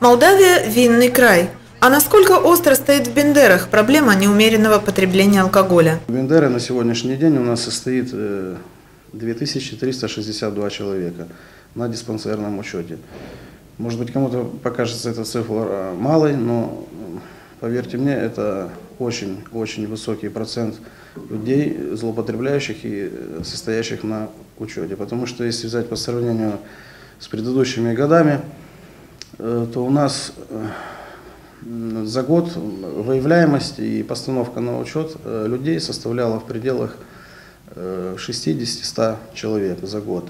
Молдавия – винный край. А насколько остро стоит в Бендерах проблема неумеренного потребления алкоголя? В Бендере на сегодняшний день у нас состоит э, 2362 человека на диспансерном учете. Может быть, кому-то покажется эта цифра малой, но м, поверьте мне, это очень-очень высокий процент людей, злоупотребляющих и э, состоящих на учете. Потому что если взять по сравнению с предыдущими годами, э, то у нас э, за год выявляемость и постановка на учет э, людей составляла в пределах э, 60-100 человек за год.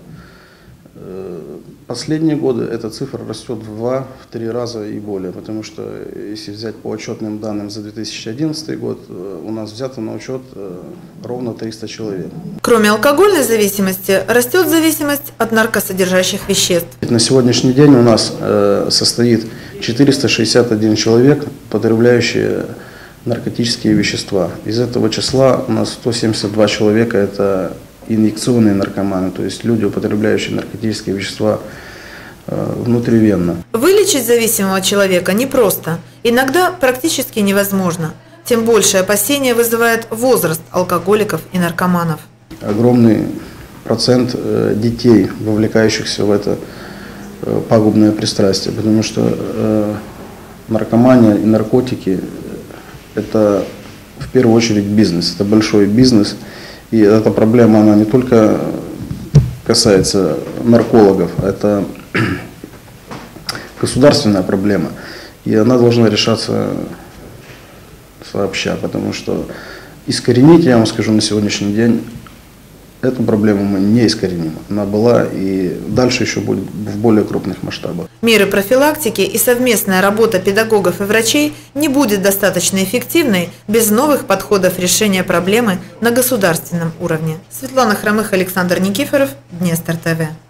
Э, Последние годы эта цифра растет в два, в три раза и более, потому что э, если взять по отчетным данным за 2011 год, э, у нас взято на учет ровно 300 человек. Кроме алкогольной зависимости, растет зависимость от наркосодержащих веществ. На сегодняшний день у нас состоит 461 человек, потребляющие наркотические вещества. Из этого числа у нас 172 человека – это инъекционные наркоманы, то есть люди, употребляющие наркотические вещества э, внутривенно. Вылечить зависимого человека непросто, иногда практически невозможно. Тем больше опасения вызывает возраст алкоголиков и наркоманов. огромный процент э, детей, вовлекающихся в это э, пагубное пристрастие, потому что наркомания и наркотики – это в первую очередь бизнес, это большой бизнес, и эта проблема, она не только касается наркологов, это государственная проблема, и она должна решаться сообща, потому что искоренить, я вам скажу, на сегодняшний день эту проблему мы не искореним. Она была и дальше еще будет в более крупных масштабах. Меры профилактики и совместная работа педагогов и врачей не будет достаточно эффективной без новых подходов решения проблемы на государственном уровне. Светлана Хромых, Александр Никифоров, Днестр ТВ.